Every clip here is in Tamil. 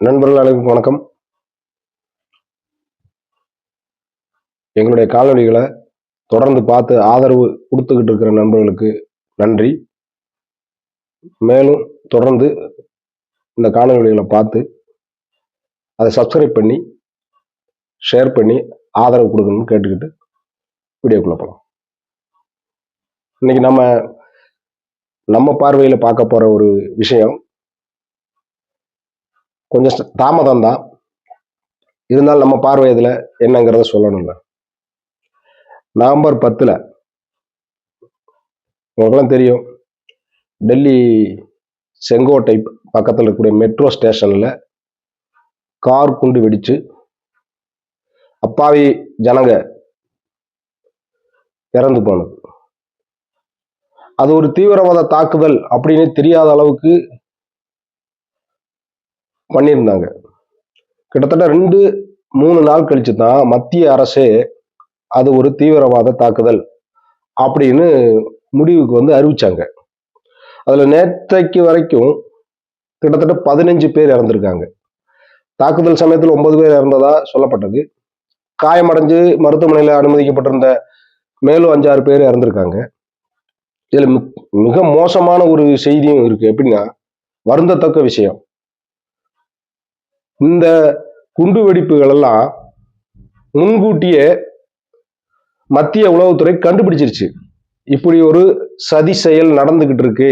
நண்பர்கள் அனைவருக்கும் வணக்கம். எங்களுடைய காலொலிகளை தொடர்ந்து பார்த்து ஆதரவு கொடுத்துக்கிட்டு இருக்கிற நண்பர்களுக்கு நன்றி. மேலும் தொடர்ந்து இந்த காணொளிகளை பார்த்து அதை சப்ஸ்கிரைப் பண்ணி ஷேர் பண்ணி ஆதரவு கொடுக்கணும்னு கேட்டுக்கிட்டு வீடியோக்குள்ள போகலாம். இன்னைக்கு நம்ம நம்ம பார்வையில் பார்க்க போகிற ஒரு விஷயம் கொஞ்சம் தாமதம் தான் இருந்தாலும் நம்ம பார்வை இதில் என்னங்கிறத சொல்லணும்ல நவம்பர் பத்தில் உங்களுக்குலாம் தெரியும். டெல்லி செங்கோட்டை பக்கத்தில் இருக்கக்கூடிய மெட்ரோ ஸ்டேஷனில் கார் குண்டு வெடிச்சு அப்பாவி ஜனங்க இறந்து போனது. அது ஒரு தீவிரவாத தாக்குதல் அப்படின்னு தெரியாத அளவுக்கு பண்ணியிருந்தாங்க. கிட்டத்தட்ட ரெண்டு மூணு நாள் கழிச்சு தான் மத்திய அரசே அது ஒரு தீவிரவாத தாக்குதல் அப்படின்னு முடிவுக்கு வந்து அறிவிச்சாங்க. அதில் நேற்றைக்கு வரைக்கும் கிட்டத்தட்ட பதினஞ்சு பேர் இறந்துருக்காங்க. தாக்குதல் சமயத்தில் ஒன்பது பேர் இறந்ததா சொல்லப்பட்டது. காயமடைஞ்சு மருத்துவமனையில் அனுமதிக்கப்பட்டிருந்த மேலும் அஞ்சாறு பேர் இறந்திருக்காங்க. இதில் மிக்- மிக மோசமான ஒரு செய்தியும் இருக்குது எப்படின்னா வருந்தத்தக்க விஷயம். இந்த குண்டு வெடிப்புகளெல்லாம் முன்கூட்டியே மத்திய உளவுத்துறை கண்டுபிடிச்சிருச்சு. இப்படி ஒரு சதி செயல் நடந்துகிட்டு இருக்கு.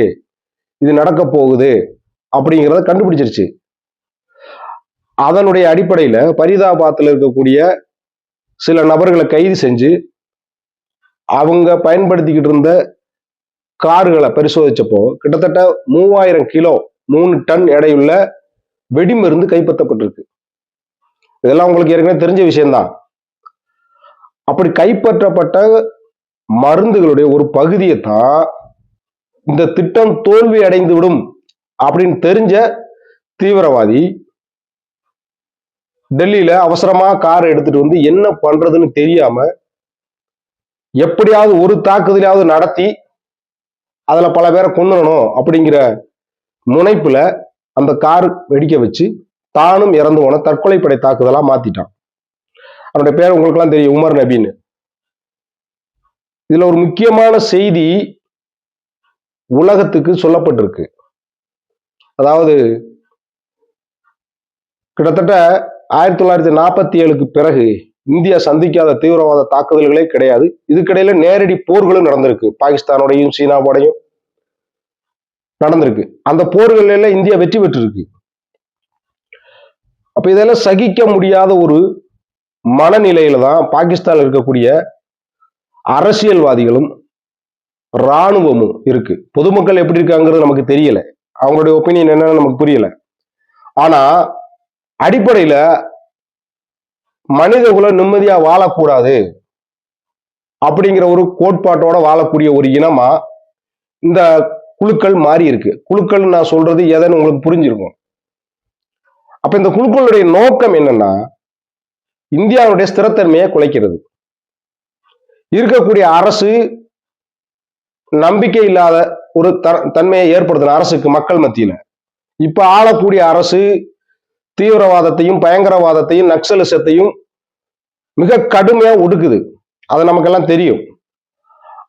இது நடக்க போகுது அப்படிங்கிறத கண்டுபிடிச்சிருச்சு. அதனுடைய அடிப்படையில் பரிதாபாத்தில் இருக்கக்கூடிய சில நபர்களை கைது செஞ்சு அவங்க பயன்படுத்திக்கிட்டு இருந்த கார்களை பரிசோதிச்சப்போ கிட்டத்தட்ட மூவாயிரம் கிலோ மூணு டன் எடையுள்ள வெடிமருந்து கைப்பற்றப்பட்டிருக்கு. இதெல்லாம் உங்களுக்கு ஏற்கனவே தெரிஞ்ச விஷயம்தான். அப்படி கைப்பற்றப்பட்ட மருந்துகளுடைய ஒரு பகுதியை தான் இந்த திட்டம் தோல்வி அடைந்து விடும் அப்படின்னு தெரிஞ்ச தீவிரவாதி டெல்லியில அவசரமா கார் எடுத்துட்டு வந்து என்ன பண்றதுன்னு தெரியாம எப்படியாவது ஒரு தாக்குதலையாவது நடத்தி அதுல பல பேரை கொண்டுறணும் அப்படிங்கிற முனைப்புல அந்த கார் வெடிக்க வச்சு தானும் இறந்து போன தற்கொலை படை தாக்குதலா மாத்திட்டான். அவனுடைய பேர் உங்களுக்கெல்லாம் தெரியும் உமர் நபின்னு. இதுல ஒரு முக்கியமான செய்தி உலகத்துக்கு சொல்லப்பட்டிருக்கு. அதாவது கிட்டத்தட்ட ஆயிரத்தி தொள்ளாயிரத்தி நாற்பத்தி ஏழுக்கு பிறகு இந்தியா சந்திக்காத தீவிரவாத தாக்குதல்களே கிடையாது. இதுக்கிடையில நேரடி போர்களும் நடந்திருக்கு. பாகிஸ்தானோடையும் சீனாவோடையும் நடந்திருக்கு. அந்த போர்கள் எல்லாம் இந்தியா வெற்றி பெற்றிருக்கு. அப்ப இதெல்லாம் சகிக்க முடியாத ஒரு மனநிலையில தான் பாகிஸ்தான்ல இருக்கக்கூடிய அரசியல்வாதிகளும் இராணுவமும் இருக்கு. பொதுமக்கள் எப்படி இருக்காங்கிறது நமக்கு தெரியல. அவங்களுடைய ஒப்பீனியன் என்னன்னு நமக்கு புரியல. ஆனா அடிப்படையில மனித குலம் நிம்மதியா வாழக்கூடாது அப்படிங்கிற ஒரு கோட்பாட்டோட வாழக்கூடிய ஒரு இனமா இந்த குழுக்கள் மாறி இருக்கு. குழுக்கள் நான் சொல்றது எதைன்னு உங்களுக்கு புரிஞ்சிருக்கும். அப்ப இந்த குழுக்களுடைய நோக்கம் என்னன்னா இந்தியாவுடைய ஸ்திரத்தன்மையை குலைக்கிறது. இருக்கக்கூடிய அரசு நம்பிக்கை இல்லாத ஒரு த- தன்மையை ஏற்படுத்தின அரசுக்கு மக்கள் மத்தியில. இப்ப ஆளக்கூடிய அரசு தீவிரவாதத்தையும் பயங்கரவாதத்தையும் நக்சலிசத்தையும் மிக கடுமையா ஒடுக்குது. அது நமக்கெல்லாம் தெரியும்.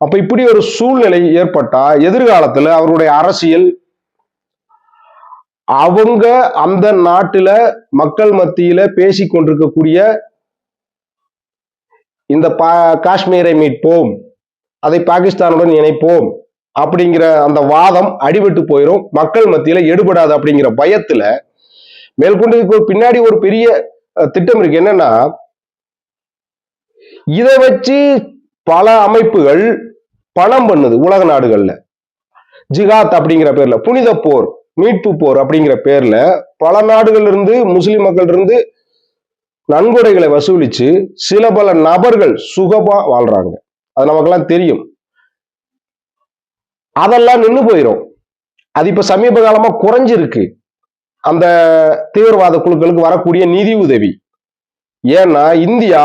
அப்ப இப்படி ஒரு சூழ்நிலை ஏற்பட்டா எதிர்காலத்துல அவருடைய அரசியல் அவங்க அந்த நாட்டுல மக்கள் மத்தியில பேசி கொண்டிருக்கக்கூடிய இந்த பா காஷ்மீரை மீட்போம் அதை பாகிஸ்தானுடன் இணைப்போம் அப்படிங்கிற அந்த வாதம் அடிபட்டு போயிடும் மக்கள் மத்தியில எடுபடாது அப்படிங்கிற பயத்துல மேற்கொண்டு பின்னாடி ஒரு பெரிய திட்டம் இருக்கு. என்னன்னா இதை வச்சு பல அமைப்புகள் பணம் பண்ணுது உலக நாடுகள்ல. ஜிகாத் அப்படிங்கிற பேர்ல புனித போர் மீட்பு போர் அப்படிங்கிற பேர்ல பல நாடுகள்ல இருந்து முஸ்லிம் மக்கள் இருந்து நன்கொடைகளை வசூலிச்சு சில பல நபர்கள் சுகமா வாழ்றாங்க. அது நமக்கெல்லாம் தெரியும். அதெல்லாம் நின்னு போயிடும் அது இப்ப சமீப காலமா குறைஞ்சிருக்கு. அந்த தீவிரவாத குழுக்களுக்கு வரக்கூடிய நிதி உதவி. ஏன்னா இந்தியா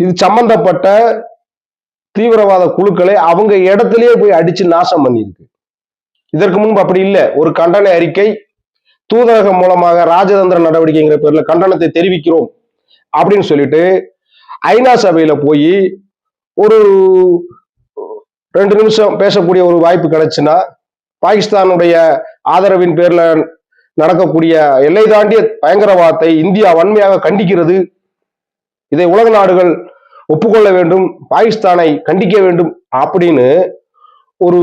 இது சம்பந்தப்பட்ட தீவிரவாத குழுக்களை அவங்க இடத்திலேயே போய் அடிச்சு நாசம் பண்ணியிருக்கு. இதற்கு முன்பு அப்படி இல்லை. ஒரு கண்டன அறிக்கை தூதரகம் மூலமாக ராஜதந்திர நடவடிக்கைங்கிற பேர்ல கண்டனத்தை தெரிவிக்கிறோம் அப்படின்னு சொல்லிட்டு ஐநா சபையில போய் ஒரு ரெண்டு நிமிஷம் பேசக்கூடிய ஒரு வாய்ப்பு கிடைச்சுன்னா பாகிஸ்தானுடைய ஆதரவின் பேர்ல நடக்கக்கூடிய எல்லை தாண்டிய பயங்கரவாதத்தை இந்தியா வன்மையாக கண்டிக்கிறது. இதை உலக நாடுகள் ஒப்புக்கொள்ள வேண்டும் பாகிஸ்தானை கண்டிக்க வேண்டும் அப்படின்னு ஒரு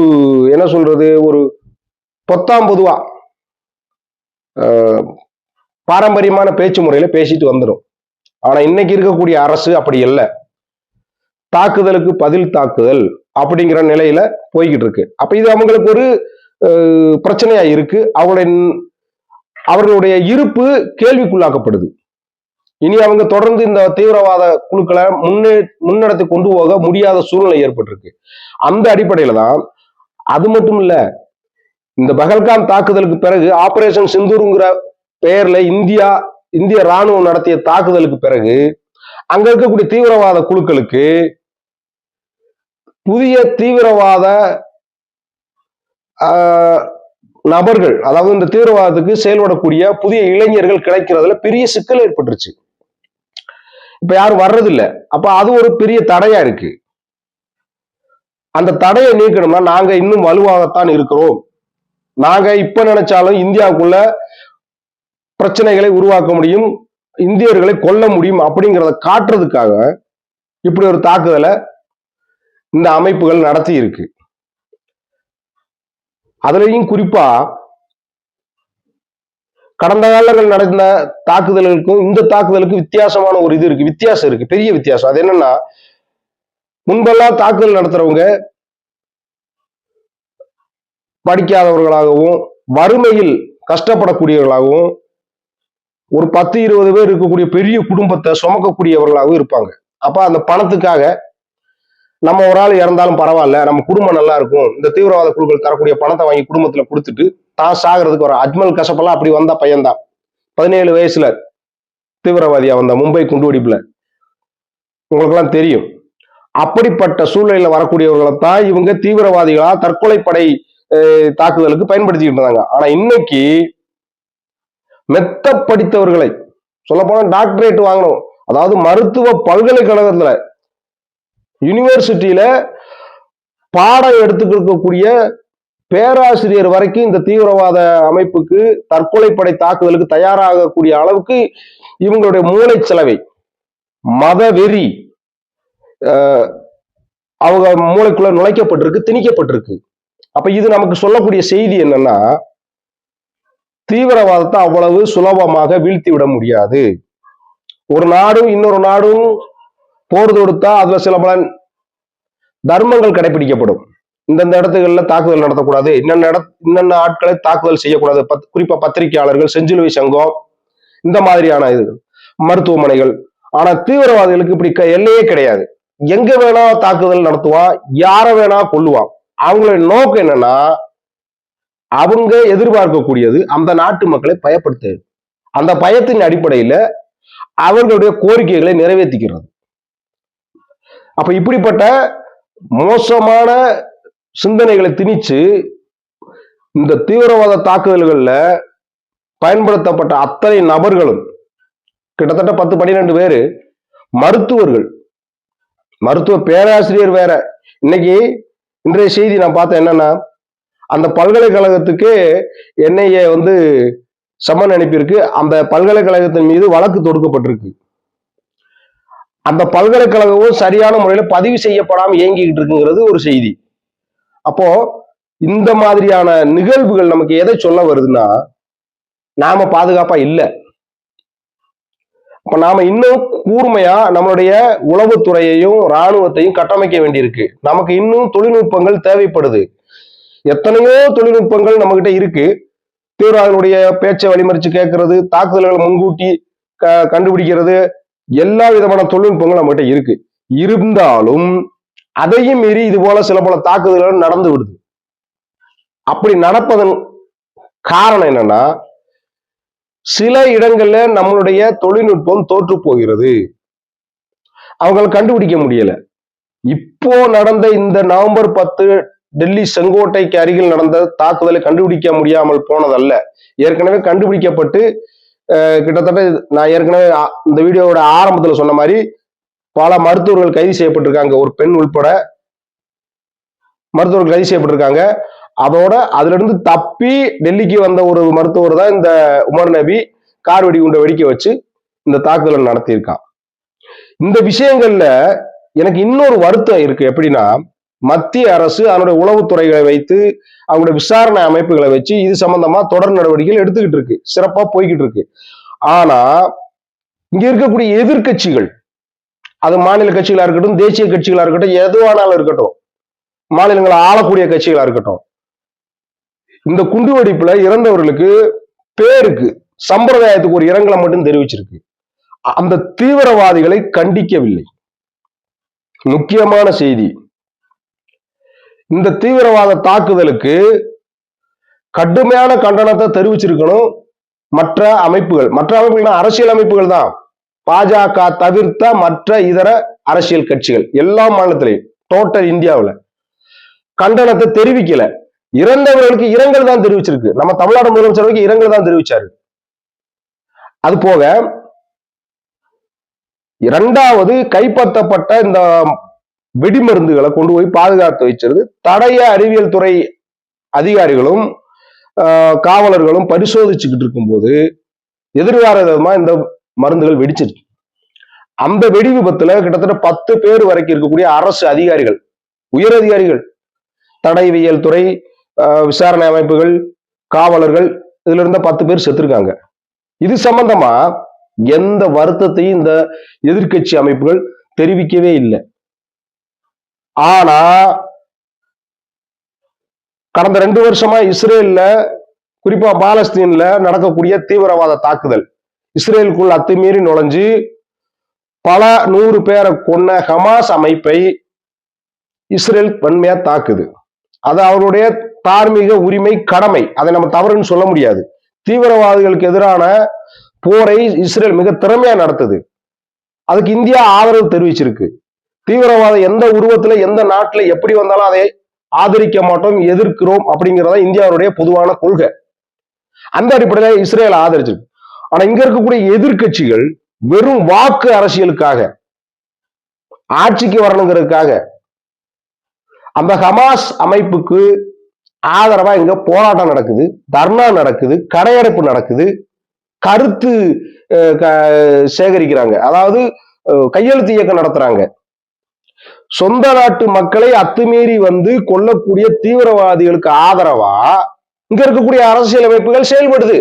என்ன சொல்றது ஒரு பொத்தாம் பொதுவா ஆஹ், பாரம்பரியமான பேச்சு முறையில பேசிட்டு வந்துடும் ஆனா இன்னைக்கு இருக்கக்கூடிய அரசு அப்படி இல்லை. தாக்குதலுக்கு பதில் தாக்குதல் அப்படிங்கிற நிலையில போய்கிட்டு இருக்கு. அப்ப இது அவங்களுக்கு ஒரு ஆஹ், பிரச்சனையா இருக்கு. அவங்களுடைய அவர்களுடைய இருப்பு கேள்விக்குள்ளாக்கப்படுது. இனி அவங்க தொடர்ந்து இந்த தீவிரவாத குழுக்களை முன்னே முன்னெடுத்து கொண்டு போக முடியாத சூழ்நிலை ஏற்பட்டிருக்கு. அந்த அடிப்படையில தான் அது மட்டும் இல்ல இந்த பகல்காம் தாக்குதலுக்கு பிறகு ஆபரேஷன் சிந்தூருங்கிற பெயர்ல இந்தியா இந்திய ராணுவம் நடத்திய தாக்குதலுக்கு பிறகு அங்க இருக்கக்கூடிய தீவிரவாத குழுக்களுக்கு புதிய தீவிரவாத ஆஹ், நபர்கள் அதாவது இந்த தீவிரவாதத்துக்கு செயல்படக்கூடிய புதிய இளைஞர்கள் கிடைக்கிறதுல பெரிய சிக்கல் ஏற்பட்டுருச்சு. இப்ப யாரும் வர்றதில்ல. அப்ப அது ஒரு பெரிய தடையா இருக்கு. அந்த தடையை நீக்கணும்னா நாங்க இன்னும் வலுவாகத்தான் இருக்கிறோம். நாங்க இப்ப நினைச்சாலும் இந்தியாவுக்குள்ள பிரச்சனைகளை உருவாக்க முடியும் இந்தியர்களை கொல்ல முடியும் அப்படிங்கிறத காட்டுறதுக்காக இப்படி ஒரு தாக்குதலை இந்த அமைப்புகள் நடத்தி இருக்கு அதுலயும் குறிப்பா கடந்த காலங்கள் நடந்த தாக்குதல்களுக்கும் இந்த தாக்குதலுக்கும் வித்தியாசமான ஒரு இது இருக்கு. வித்தியாசம் இருக்கு. பெரிய வித்தியாசம். அது என்னன்னா முன்பெல்லாம் தாக்குதல் நடத்துறவங்க படிக்காதவர்களாகவும் வறுமையில் கஷ்டப்படக்கூடியவர்களாகவும் ஒரு பத்து இருபது பேர் இருக்கக்கூடிய பெரிய குடும்பத்தை சுமக்கக்கூடியவர்களாகவும் இருப்பாங்க. அப்ப அந்த பணத்துக்காக நம்ம ஒரு ஆள் இறந்தாலும் பரவாயில்ல நம்ம குடும்பம் நல்லா இருக்கும். இந்த தீவிரவாத குழுக்கள் தரக்கூடிய பணத்தை வாங்கி குடும்பத்துல கொடுத்துட்டு தான் சாகிறதுக்கு வரும் அஜ்மல் கசப்பெல்லாம் அப்படி வந்த பையன்தான். பதினேழு வயசுல தீவிரவாதியா வந்த மும்பை குண்டுவெடிப்புல. உங்களுக்கெல்லாம் தெரியும். அப்படிப்பட்ட சூழ்நிலையில வரக்கூடியவர்களை தான் இவங்க தீவிரவாதிகளா தற்கொலைப்படை படை தாக்குதலுக்கு பயன்படுத்திக்கிட்டு இருந்தாங்க. ஆனா இன்னைக்கு மெத்த படித்தவர்களை சொல்ல போனா டாக்டரேட் வாங்கணும். அதாவது மருத்துவ பல்கலைக்கழகத்துல யூனிவர்சிட்டியில பாடம் எடுத்துக்கக்கூடிய பேராசிரியர் வரைக்கும் இந்த தீவிரவாத அமைப்புக்கு தற்கொலைப்படை தாக்குதலுக்கு தயாராகக்கூடிய அளவுக்கு இவங்களுடைய மூளை செலவை மத வெறி அவங்க மூளைக்குள்ள நுழைக்கப்பட்டிருக்கு திணிக்கப்பட்டிருக்கு. அப்ப இது நமக்கு சொல்லக்கூடிய செய்தி என்னன்னா தீவிரவாதத்தை அவ்வளவு சுலபமாக வீழ்த்தி விட முடியாது. ஒரு நாடும் இன்னொரு நாடும் போர் தொடுத்தா அதுல சில பல தர்மங்கள் கடைபிடிக்கப்படும். இந்தந்த இடத்துகள்ல தாக்குதல் நடத்தக்கூடாது. இன்னென்ன இட இன்னென்ன ஆட்களை தாக்குதல் செய்யக்கூடாது. பத் குறிப்பா பத்திரிகையாளர்கள் செஞ்சிலுவை சங்கம் இந்த மாதிரியான இது மருத்துவமனைகள். ஆனா தீவிரவாதிகளுக்கு இப்படி க- எல்லையே கிடையாது. எங்க வேணா தாக்குதல் நடத்துவான் யார வேணா கொல்லுவான் அவங்களோட நோக்கம் என்னன்னா அவங்க எதிர்பார்க்கக்கூடியது அந்த நாட்டு மக்களை பயப்படுத்து. அந்த பயத்தின் அடிப்படையில அவர்களுடைய கோரிக்கைகளை நிறைவேற்றிக்கிறது அப்ப இப்படிப்பட்ட மோசமான சிந்தனைகளை திணிச்சு இந்த தீவிரவாத தாக்குதல்களில் பயன்படுத்தப்பட்ட அத்தனை நபர்களும் கிட்டத்தட்ட பத்து பன்னிரெண்டு பேர் மருத்துவர்கள். மருத்துவ பேராசிரியர் வேற. இன்னைக்கு இன்றைய செய்தி நான் பார்த்தேன் என்னன்னா அந்த பல்கலைக்கழகத்துக்கு என்ஐஏ வந்து சம்மன் அனுப்பியிருக்கு. அந்த பல்கலைக்கழகத்தின் மீது வழக்கு தொடுக்கப்பட்டிருக்கு. அந்த பல்கலைக்கழகமும் சரியான முறையில் பதிவு செய்யப்படாமல் இயங்கிக்கிட்டு இருக்குங்கிறது ஒரு செய்தி. அப்போ இந்த மாதிரியான நிகழ்வுகள் நமக்கு எதை சொல்ல வருதுன்னா நாம பாதுகாப்பா இல்லை. அப்ப நாம இன்னும் கூர்மையா நம்மளுடைய உளவுத்துறையையும் ராணுவத்தையும் கட்டமைக்க வேண்டியிருக்கு. நமக்கு இன்னும் தொழில்நுட்பங்கள் தேவைப்படுது. எத்தனையோ தொழில்நுட்பங்கள் நம்ம கிட்ட இருக்கு. தீவிரவாதிகளுடைய பேச்சை வழிமறிச்சு கேட்கறது தாக்குதல்களை முன்கூட்டி க- கண்டுபிடிக்கிறது எல்லா விதமான தொழில்நுட்பங்களும் நம்மகிட்ட இருக்கு. இருந்தாலும் அதையும் மீறி இது போல சில பல தாக்குதல்கள் நடந்து விடுது. அப்படி நடப்பதன் காரணம் என்னன்னா சில இடங்கள்ல நம்மளுடைய தொழில்நுட்பம் தோற்று போகிறது. அவங்களை கண்டுபிடிக்க முடியல. இப்போ நடந்த இந்த நவம்பர் பத்து டெல்லி செங்கோட்டைக்கு அருகில் நடந்த தாக்குதலை கண்டுபிடிக்க முடியாமல் போனதல்ல. ஏற்கனவே கண்டுபிடிக்கப்பட்டு அஹ், கிட்டத்தட்ட நான் ஏற்கனவே இந்த வீடியோவோட ஆரம்பத்துல சொன்ன மாதிரி பல மருத்துவர்கள் கைது செய்யப்பட்டிருக்காங்க. ஒரு பெண் உள்பட மருத்துவர்கள் கைது செய்யப்பட்டிருக்காங்க. அதோட அதுல இருந்து தப்பி டெல்லிக்கு வந்த ஒரு மருத்துவர் தான் இந்த உமர் நபி. கார் வெடிகுண்டை வெடிக்க வச்சு இந்த தாக்குதலை நடத்தியிருக்கான். இந்த விஷயங்கள்ல எனக்கு இன்னொரு வருத்தம் இருக்கு. எப்படின்னா மத்திய அரசு அதனுடைய உளவுத்துறைகளை வைத்து அவங்களுடைய விசாரணை அமைப்புகளை வச்சு இது சம்பந்தமா தொடர் நடவடிக்கைகள் எடுத்துக்கிட்டு இருக்கு. சிறப்பா போய்கிட்டு இருக்கு. ஆனா இங்க இருக்கக்கூடிய எதிர்க்கட்சிகள் அது மாநில கட்சிகளா இருக்கட்டும் தேசிய கட்சிகளா இருக்கட்டும் எதுவானாலும் இருக்கட்டும். மாநிலங்களை ஆளக்கூடிய கட்சிகளா இருக்கட்டும். இந்த குண்டுவெடிப்புல இறந்தவர்களுக்கு பேருக்கு சம்பிரதாயத்துக்கு ஒரு இரங்கலை மட்டும் தெரிவிச்சிருக்கு. அந்த தீவிரவாதிகளை கண்டிக்கவில்லை. முக்கியமான செய்தி. இந்த தீவிரவாத தாக்குதலுக்கு கடுமையான கண்டனத்தை தெரிவிச்சிருக்கணும் மற்ற அமைப்புகள். மற்ற அமைப்புகள்னா அரசியல் அமைப்புகள் தான். பாஜக தவிர்த்த மற்ற இதர அரசியல் கட்சிகள் எல்லா மாநிலத்திலையும் டோட்டல் இந்தியாவுல. கண்டனத்தை தெரிவிக்கல. இறந்தவர்களுக்கு இரங்கல் தான் தெரிவிச்சிருக்கு. நம்ம தமிழ்நாடு முதலமைச்சர்களுக்கு இரங்கல் தான் தெரிவிச்சாரு. அது போக இரண்டாவது கைப்பற்றப்பட்ட இந்த வெடிமருந்துகளை கொண்டு போய் பாதுகாத்து வச்சிருது தடைய அறிவியல் துறை அதிகாரிகளும் ஆஹ், காவலர்களும் பரிசோதிச்சுக்கிட்டு இருக்கும்போது எதிர்கால விதமா இந்த மருந்துகள் வெடிச்சிருச்சு. அந்த வெடி விபத்துல கிட்டத்தட்ட பத்து பேர் வரைக்கும் இருக்கக்கூடிய அரசு அதிகாரிகள் உயர் அதிகாரிகள் தடைவியல் துறை ஆஹ், விசாரணை அமைப்புகள் காவலர்கள் இதுல இருந்த பத்து பேர் செத்துருக்காங்க. இது சம்பந்தமா எந்த வருத்தத்தையும் இந்த எதிர்க்கட்சி அமைப்புகள் தெரிவிக்கவே இல்லை. ஆனா கடந்த ரெண்டு வருஷமா இஸ்ரேல்ல குறிப்பா பாலஸ்தீன்ல நடக்கக்கூடிய தீவிரவாத தாக்குதல் இஸ்ரேலுக்குள் அத்துமீறி நுழைஞ்சு பல நூறு பேரை கொன்ன ஹமாஸ் அமைப்பை இஸ்ரேல் வன்மையா தாக்குது. அது அவருடைய தார்மீக உரிமை கடமை. அதை நம்ம தவறுன்னு சொல்ல முடியாது. தீவிரவாதிகளுக்கு எதிரான போரை இஸ்ரேல் மிக திறமையா நடத்துது. அதுக்கு இந்தியா ஆதரவு தெரிவிச்சிருக்கு. தீவிரவாதம் எந்த உருவத்துல எந்த நாட்டுல எப்படி வந்தாலும் அதை ஆதரிக்க மாட்டோம் எதிர்க்கிறோம் அப்படிங்கிறதா இந்தியாவுடைய பொதுவான கொள்கை. அந்த அடிப்படையில இஸ்ரேல் ஆதரிச்சிருக்கு. ஆனா இங்க இருக்கக்கூடிய எதிர்க்கட்சிகள் வெறும் வாக்கு அரசியலுக்காக ஆட்சிக்கு வரணுங்கிறதுக்காக அந்த ஹமாஸ் அமைப்புக்கு ஆதரவா இங்க போராட்டம் நடக்குது தர்ணா நடக்குது கடையடைப்பு நடக்குது கருத்து சேகரிக்கிறாங்க. அதாவது கையெழுத்து இயக்கம் நடத்துறாங்க. சொந்த நாட்டு மக்களை அத்துமீறி வந்து கொல்லக்கூடிய தீவிரவாதிகளுக்கு ஆதரவா இங்க இருக்கக்கூடிய அரசியல் அமைப்புகள் செயல்படுது.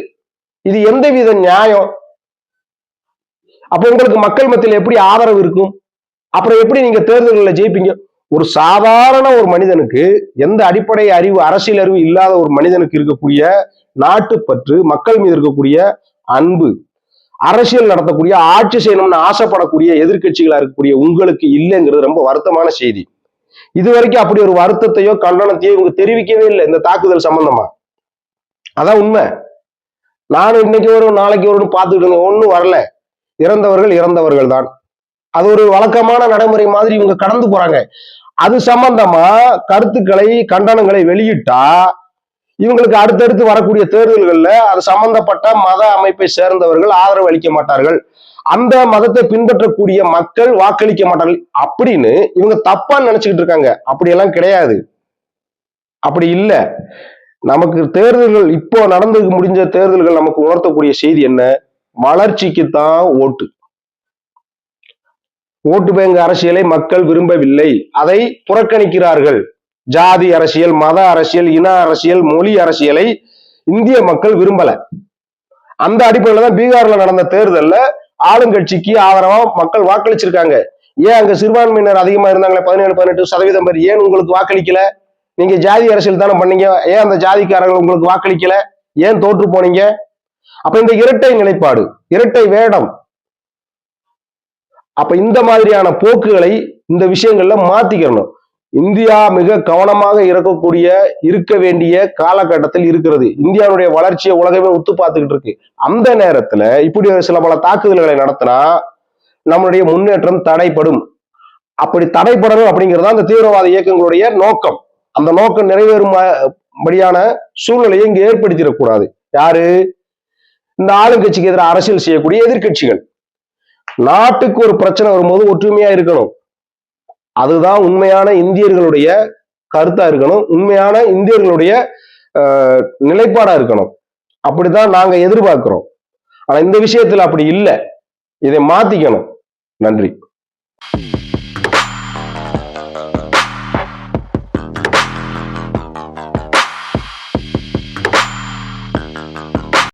இது எந்த வித நியாயம்? அப்ப உங்களுக்கு மக்கள் மத்தியில் எப்படி ஆதரவு இருக்கும்? அப்புறம் எப்படி நீங்க தேர்தல்களில் ஜெயிப்பீங்க? ஒரு சாதாரண ஒரு மனிதனுக்கு எந்த அடிப்படை அறிவு அரசியல் அறிவு இல்லாத ஒரு மனிதனுக்கு இருக்கக்கூடிய நாட்டுப்பற்று மக்கள் மீது இருக்கக்கூடிய அன்பு அரசியல் நடத்தக்கூடிய ஆட்சி செய்யணும்னு ஆசைப்படக்கூடிய எதிர்க்கட்சிகளா இருக்கக்கூடிய உங்களுக்கு இல்லைங்கிறது ரொம்ப வருத்தமான செய்தி. இது வரைக்கும் அப்படி ஒரு வருத்தத்தையோ கண்டனத்தையோ இவங்க தெரிவிக்கவே இல்லை இந்த தாக்குதல் சம்பந்தமா. அதான் உண்மை. நானும் இன்னைக்கு வரும் நாளைக்கு வரும்னு பார்த்துக்கிட்டு இருந்தேன். ஒன்றும் வரல. இறந்தவர்கள் இறந்தவர்கள் தான் அது ஒரு வழக்கமான நடைமுறை மாதிரி இவங்க கடந்து போறாங்க. அது சம்பந்தமா கருத்துக்களை கண்டனங்களை வெளியிட்டா இவங்களுக்கு அடுத்தடுத்து வரக்கூடிய தேர்தல்கள்ல அது சம்பந்தப்பட்ட மத அமைப்பை சேர்ந்தவர்கள் ஆதரவு அளிக்க மாட்டார்கள். அந்த மதத்தை பின்பற்றக்கூடிய மக்கள் வாக்களிக்க மாட்டார்கள். அப்படின்னு இவங்க தப்பா நினைச்சுக்கிட்டு இருக்காங்க. அப்படியெல்லாம் கிடையாது. அப்படி இல்லை. நமக்கு தேர்தல்கள் இப்போ நடந்து முடிஞ்ச தேர்தல்கள் நமக்கு உணர்த்தக்கூடிய செய்தி என்ன? வளர்ச்சிக்கு தான் ஓட்டு. ஓட்டு பேங்க் அரசியலை மக்கள் விரும்பவில்லை. அதை புறக்கணிக்கிறார்கள். ஜாதி அரசியல் மத அரசியல் இன அரசியல் மொழி அரசியலை இந்திய மக்கள் விரும்பல. அந்த அடிப்படையில தான் பீகார்ல நடந்த தேர்தல்ல ஆளுங்கட்சிக்கு ஆதரவா மக்கள் வாக்களிச்சிருக்காங்க. ஏன் அங்க சிறுபான்மையினர் அதிகமா இருந்தாங்களே? பதினேழு பதினெட்டு சதவீதம் பேர் ஏன் உங்களுக்கு வாக்களிக்கல? நீங்க ஜாதி அரசியல் தானே பண்ணீங்க. ஏன் அந்த ஜாதிக்காரர்கள் உங்களுக்கு வாக்களிக்கல? ஏன் தோற்று போனீங்க? அப்ப இந்த இரட்டை நிலைப்பாடு இரட்டை வேடம். அப்ப இந்த மாதிரியான போக்குகளை இந்த விஷயங்கள்ல மாத்திக்கணும். இந்தியா மிக கவனமாக இருக்கக்கூடிய இருக்க வேண்டிய காலகட்டத்தில் இருக்கிறது. இந்தியாவுடைய வளர்ச்சியை உலகமே ஒத்து பார்த்துக்கிட்டு இருக்கு. அந்த நேரத்துல இப்படி ஒரு சில பல தாக்குதல்களை நடத்தினா நம்மளுடைய முன்னேற்றம் தடைப்படும் அப்படி தடைப்படணும் அப்படிங்கிறது அந்த தீவிரவாத இயக்கங்களுடைய நோக்கம். அந்த நோக்கம் நிறைவேறும்படியான சூழ்நிலையை இங்கு ஏற்படுத்திடக்கூடாது. யாரு? இந்த ஆளுங்கட்சிக்கு எதிராக அரசியல் செய்யக்கூடிய எதிர்க்கட்சிகள். நாட்டுக்கு ஒரு பிரச்சனை வரும்போது ஒற்றுமையா இருக்கணும். அதுதான் உண்மையான இந்தியர்களுடைய கருத்தா இருக்கணும். உண்மையான இந்தியர்களுடைய ஆஹ், நிலைப்பாடா இருக்கணும். அப்படிதான் நாங்க எதிர்பார்க்கிறோம். ஆனா இந்த விஷயத்துல அப்படி இல்லை. இதை மாத்திக்கணும். நன்றி.